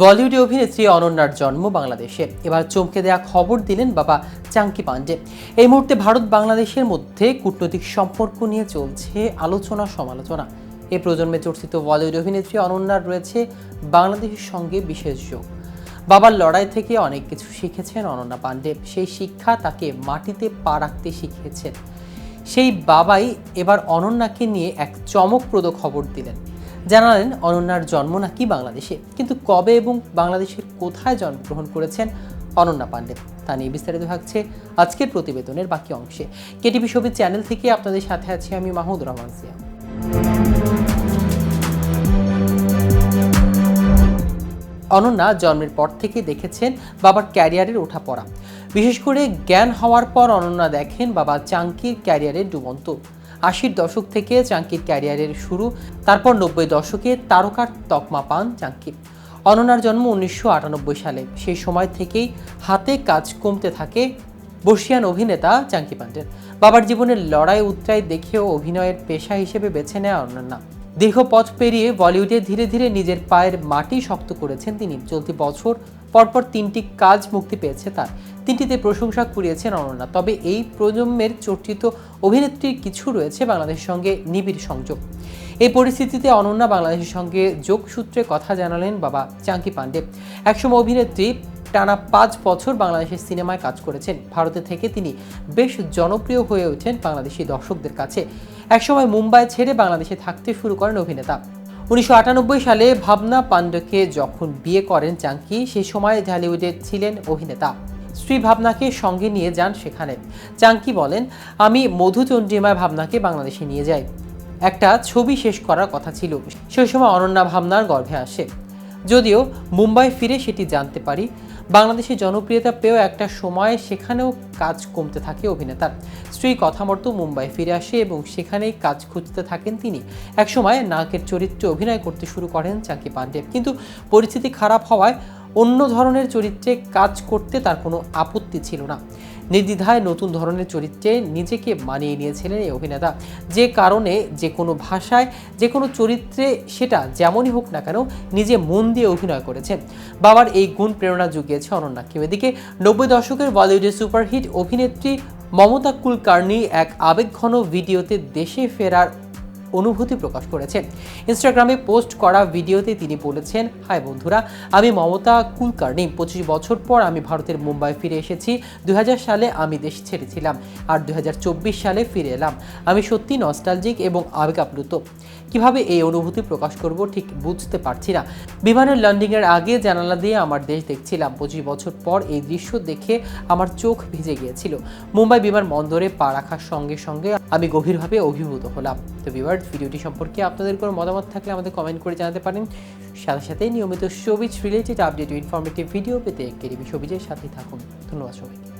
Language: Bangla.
বলিউডে অভিনেত্রী অনন্যার জন্ম বাংলাদেশে। এবার চমকে দেয়া খবর দিলেন বাবা চাঙ্কি পান্ডে এই মুহূর্তে ভারত বাংলাদেশের মধ্যে কূটনৈতিক সম্পর্ক নিয়ে চলছে আলোচনা সমালোচনা। এ প্রজন্মে চর্চিত বলিউড অভিনেত্রী অনন্যার রয়েছে বাংলাদেশের সঙ্গে বিশেষ যোগ। বাবার লড়াই থেকে অনেক কিছু শিখেছেন অনন্যা পান্ডে সেই শিক্ষা তাকে মাটিতে পা রাখতে শিখিয়েছেন। সেই বাবাই এবার অনন্যাকে নিয়ে এক চমকপ্রদ খবর দিলেন। জানালেন অনন্যার জন্ম নাকি বাংলাদেশে, কিন্তু কবে এবং বাংলাদেশের কোথায় জন্মগ্রহণ করেছেন অনন্যা পান্ডে তা নিয়ে বিস্তারিত থাকছে আজকের প্রতিবেদনের বাকি অংশে। কেটিভি ছবির চ্যানেল থেকে আপনাদের সাথে আছি আমি মাহমুদ রহমান সিয়াম অনন্যা জন্মের পর থেকে দেখেছেন বাবার ক্যারিয়ারের ওঠাপড়া। বিশেষ করে জ্ঞান হওয়ার পর অনন্যা দেখেন বাবা চাঙ্কির ক্যারিয়ারের ডুবন্ত। আশির দশক থেকে চাঙ্কির ক্যারিয়ারের শুরু, তারপর নব্বই দশকে তারকার তকমা পান চাঙ্কি অনন্যার জন্ম উনিশশো আটানব্বই সালে। সেই সময় থেকেই হাতে কাজ কমতে থাকে বর্ষিয়ান অভিনেতা চাঙ্কি পান্ডের। বাবার জীবনের লড়াই উত্তরাই দেখেও অভিনয়ের পেশা হিসেবে বেছে নেয় অনন্যা। দীর্ঘ পথ পেরিয়ে বলিউডে ধীরে ধীরে নিজের পায়ের মাটি শক্ত করেছেন তিনি। চলতি বছর পরপর তিনটি কাজ মুক্তি পেয়েছে তার। তিনটিতে প্রশংসা কুড়িয়েছেন অনন্যা। তবে এই প্রজন্মের চর্চিত অভিনেত্রীর কিছু রয়েছে বাংলাদেশের সঙ্গে নিবিড় সংযোগ। এই পরিস্থিতিতে অনন্যা বাংলাদেশের সঙ্গে যোগসূত্রে কথা জানালেন বাবা চাঙ্কি পান্ডে একসময় অভিনেত্রী টানা পাঁচ বছর বাংলাদেশের সিনেমায় কাজ করেছেন। ভারতে থেকে তিনি বেশ জনপ্রিয় হয়ে ওঠেন বাংলাদেশি দর্শকদের কাছে। একসময় মুম্বাই ছেড়ে বাংলাদেশে থাকতে শুরু করেন অভিনেতা। উনিশশো আটানব্বই সালে ভাবনা পান্ডেকে যখন বিয়ে করেন চাঙ্কি সে সময় ঢালিউডে ছিলেন অভিনেতা। স্ত্রী ভাবনাকে সঙ্গে নিয়ে যান সেখানে। চাঙ্কি বলেন, আমি মধুচন্দ্রিমায় ভাবনাকে বাংলাদেশে নিয়ে যাই। একটা ছবি শেষ করার কথা ছিল। সেই সময় অনন্যা ভাবনার গর্ভে আসে। যদিও মুম্বাই ফিরে সেটি জানতে পারি। বাংলাদেশে জনপ্রিয়তা পেয়েও একটা সময় সেখানেও কাজ কমতে থাকে অভিনেতার। স্ত্রী কথা মতো মুম্বাই ফিরে আসে এবং সেখানেই কাজ খুঁজতে থাকেন তিনি। একসময় নায়কের চরিত্রে অভিনয় করতে শুরু করেন চাঙ্কি পান্ডে কিন্তু পরিস্থিতি খারাপ হওয়ায় অন্য ধরনের চরিত্রে কাজ করতে তার কোনো আপত্তি ছিল না। নির্দ্বিধায় নতুন ধরনের চরিত্রে নিজেকে মানিয়ে নিয়েছিলেন এই অভিনেতা। যে কারণে যে কোনো ভাষায়, যে কোনো চরিত্রে সেটা যেমনই হোক না কেন নিজে মন দিয়ে অভিনয় করেছেন। বাবার এই গুণ প্রেরণা জুগিয়েছে অনন্যাকে এদিকে নব্বই দশকের বলিউডের সুপারহিট অভিনেত্রী মমতা কুলকার্নি এক আবেগঘন ভিডিওতে দেশে ফেরার অনুভূতি প্রকাশ করেছেন। ইনস্টাগ্রামে পোস্ট করা ভিডিওতে তিনি বলেছেন, হাই বন্ধুরা, আমি মমতা কুলকার্নি। পঁচিশ বছর পর আমি ভারতের মুম্বাই ফিরে এসেছি। দুই হাজার সালে আমি দেশ ছেড়েছিলাম আর দুই সালে ফিরে এলাম। আমি সত্যি নস্টালজিক এবং আবেগ আপ্লুত কীভাবে এই অনুভূতি প্রকাশ করব ঠিক বুঝতে পারছি না। বিমানের ল্যান্ডিংয়ের আগে জানালা দিয়ে আমার দেশ দেখছিলাম। পঁচিশ বছর পর এই দৃশ্য দেখে আমার চোখ ভিজে গিয়েছিল। মুম্বাই বিমানবন্দরে পা রাখার সঙ্গে সঙ্গে আমি গভীরভাবে অভিভূত হলাম। তো বিবার ভিডিওটি সম্পর্কে আপনাদের কোনো মতামত থাকলে আমাদের কমেন্ট করে জানাতে পারেন। সাথে সাথে নিয়মিত showbiz related update informative video পেতে কেডিবি শোবিজের সাথে থাকুন। ধন্যবাদ সবাইকে।